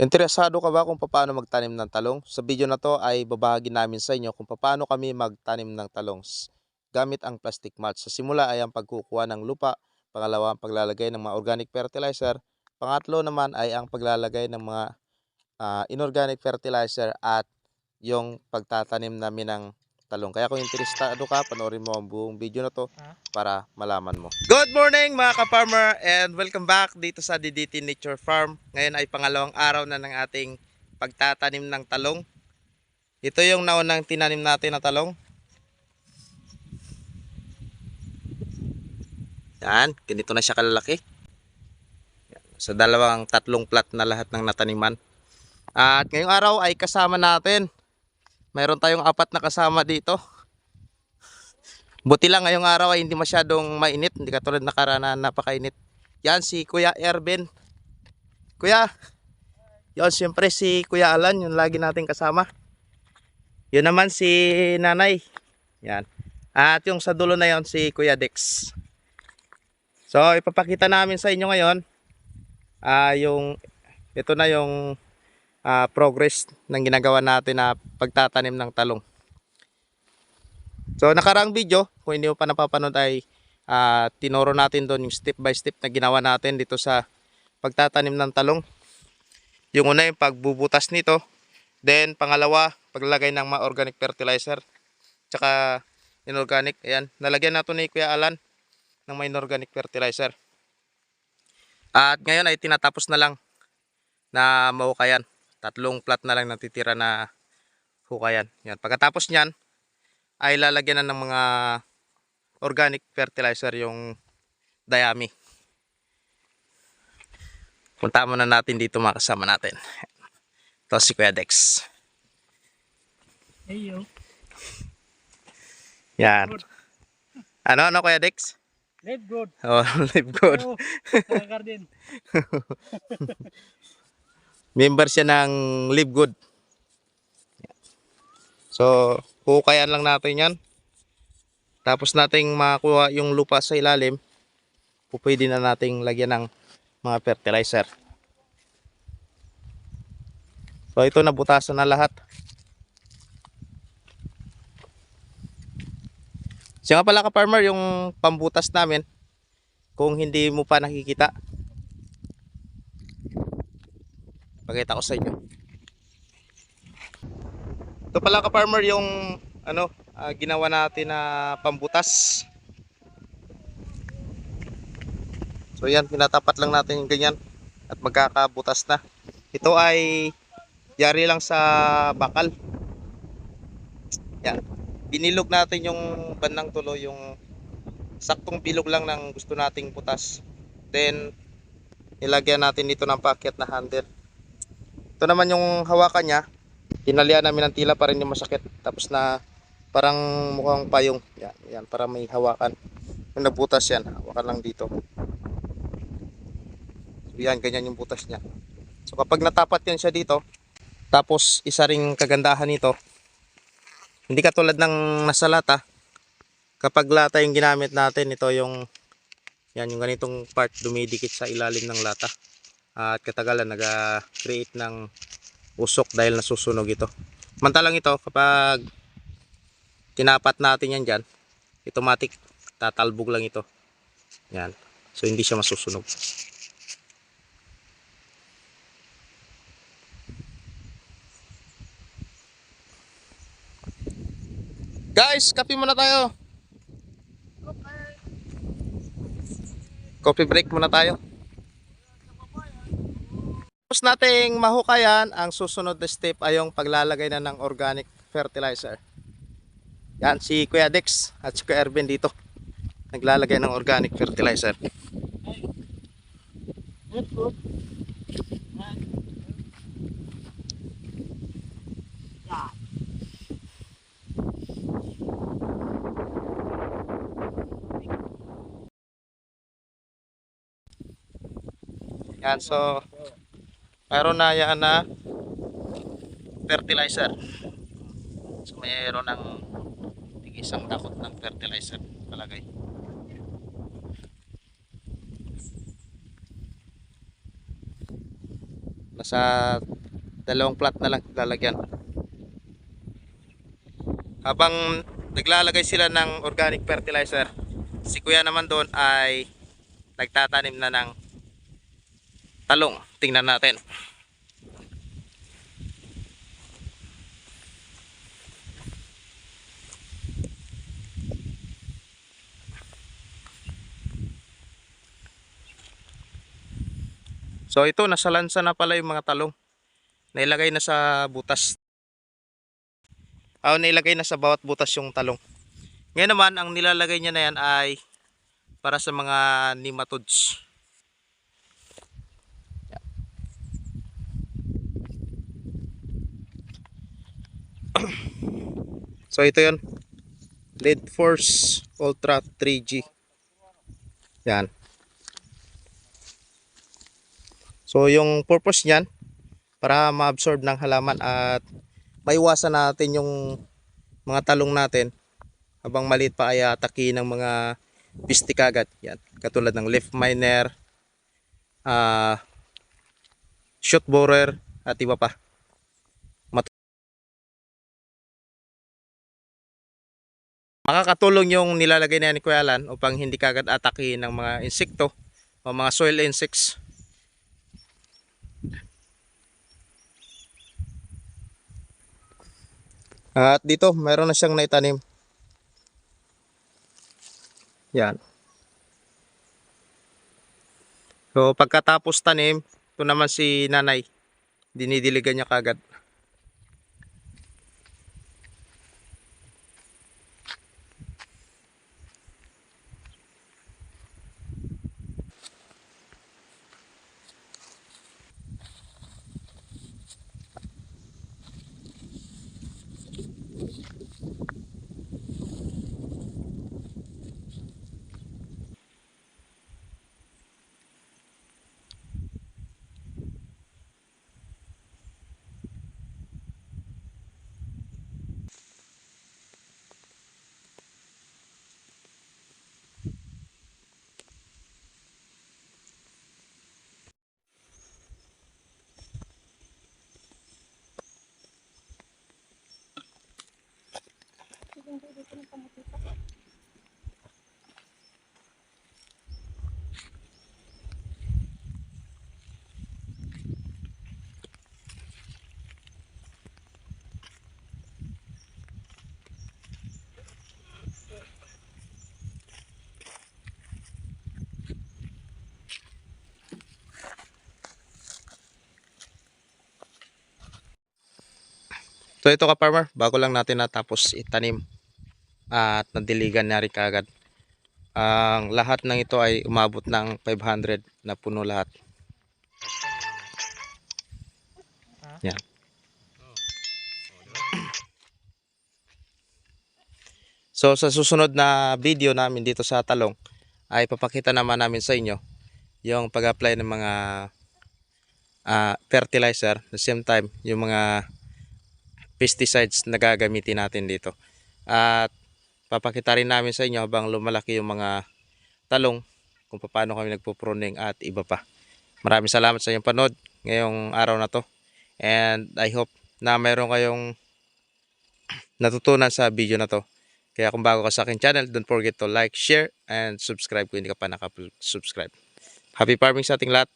Interesado ka ba kung paano magtanim ng talong? Sa video na to ay babahagi namin sa inyo kung paano kami magtanim ng talong gamit ang plastic mulch. Sa simula ay ang pagkukuha ng lupa, pangalawa ang paglalagay ng mga organic fertilizer, pangatlo naman ay ang paglalagay ng mga ah, inorganic fertilizer at yung pagtatanim namin ng talong. Kaya kung interesado ka, panoorin mo ang buong video na to para malaman mo. Good morning mga ka-farmer and welcome back dito sa DDT Nature Farm. Ngayon ay pangalawang araw na ng ating pagtatanim ng talong. Ito yung naunang tinanim natin na talong. Yan, ganito na siya kalalaki. Sa dalawang tatlong plat na lahat ng nataniman. At ngayong araw ay kasama natin. Mayroon tayong apat na kasama dito. Buti lang ngayong araw ay hindi masyadong mainit. Hindi katulad nakaraan na napakainit. Yan si Kuya Erben. Kuya. Yan siyempre si Kuya Alan. Yung lagi nating kasama. Yun naman si Nanay. Yan. At yung sa dulo na yon si Kuya Dex. So ipapakita namin sa inyo ngayon. ah yung ito na yung ah, progress ng ginagawa natin na pagtatanim ng talong. So nakaraang video, kung hindi mo pa napapanood ay ah, tinuro natin doon yung step by step na ginawa natin dito sa pagtatanim ng talong. Yung una yung pagbubutas nito. Then pangalawa, paglalagay ng mga organic fertilizer. Tsaka inorganic. Ayan, nalagyan nato ni Kuya Alan ng mga inorganic fertilizer. At ngayon ay tinatapos na lang na mahukayan. Tatlong plat na lang natitira na hukayan. Yan. Pagkatapos niyan, ay lalagyan na ng mga organic fertilizer yung dayami. Punta muna natin dito mga kasama natin. Ito si Kuya Dex. Heyo. Yan. Ano, ano Kuya Dex? Live good. Oh, live good. Oo, mga garden. Member siya ng Live Good. So, hukayan lang natin yan. Tapos nating makuha yung lupa sa ilalim, pupwede na nating lagyan ng mga fertilizer. So, ito nabutasan na lahat. Siya nga pala ka-farmer, yung pambutas namin, kung hindi mo pa nakikita, Pakita ko sa inyo. Ito pala ka-farmer yung ano, ah, ginawa natin na pambutas. So yan, pinatapat lang natin yung ganyan at magkakabutas na. Ito ay yari lang sa bakal. Yan. Binilog natin yung bandang tulo, yung saktong bilog lang ng gusto nating butas. Then, nilagyan natin dito ng packet na handle. Ito naman yung hawakan niya. Tinalian namin ng tila para hindi masakit. Tapos na parang mukhang payong. Yan, yan para may hawakan. Kung nabutas yan, hawakan lang dito. So yan, ganyan yung butas niya. So kapag natapat yan siya dito, tapos isa ring kagandahan nito, hindi katulad ng nasa lata, kapag lata yung ginamit natin, ito yung yan yung ganitong part dumidikit sa ilalim ng lata at katagalan nag-create ng usok dahil nasusunog ito. Mantalang ito kapag tinapat natin yan dyan, automatic tatalbog lang ito. Yan. So hindi siya masusunog. Guys, kape muna tayo. Coffee break muna tayo. Tapos nating mahukayan, ang susunod na step ay yung paglalagay na ng organic fertilizer. Yan, si Kuya Dex at si Kuya Erben dito. Naglalagay ng organic fertilizer. Yan, so mayroon na yan na fertilizer. So mayroon ng isang dakot ng fertilizer palagay. Nasa Dalawang plat na lang lalagyan. Habang naglalagay sila ng organic fertilizer, si kuya naman doon ay nagtatanim na ng talong. Tingnan natin. So ito, nasa lansa na pala yung mga talong. Nailagay na sa butas. Ah, nailagay na sa bawat butas yung talong. Ngayon naman, ang nilalagay niya na yan ay para sa mga nematodes. So ito yon Lead Force Ultra 3G. Yan. So yung purpose niyan para ma-absorb ng halaman at maiwasan natin yung mga talong natin habang maliit pa ay atake ng mga piste kagat. Yan. Katulad ng leaf miner, ah shoot borer at iba pa. Makakatulong yung nilalagay na ni Kuya Alan upang hindi kagad atake ng mga insekto o mga soil insects At dito, mayroon na siyang naitanim. Yan. So, pagkatapos tanim, ito naman si nanay. Dinidiligan niya kagad. So ito ka farmer, bago lang natin natapos itanim at nadiligan na rin kagad. Ang lahat ng ito ay umabot ng 500 na puno lahat. Yan. So sa susunod na video namin dito sa Talong ay papakita naman namin sa inyo yung pag-apply ng mga ah, fertilizer the same time yung mga pesticides na gagamitin natin dito. At papakita rin namin sa inyo habang lumalaki yung mga talong kung paano kami nagpo-pruning at iba pa. Maraming salamat sa inyong panood ngayong araw na to. And I hope na mayroon kayong natutunan sa video na to. Kaya kung bago ka sa akin channel, don't forget to like, share, and subscribe kung hindi ka pa nakapag-subscribe. Happy farming sa ating lahat.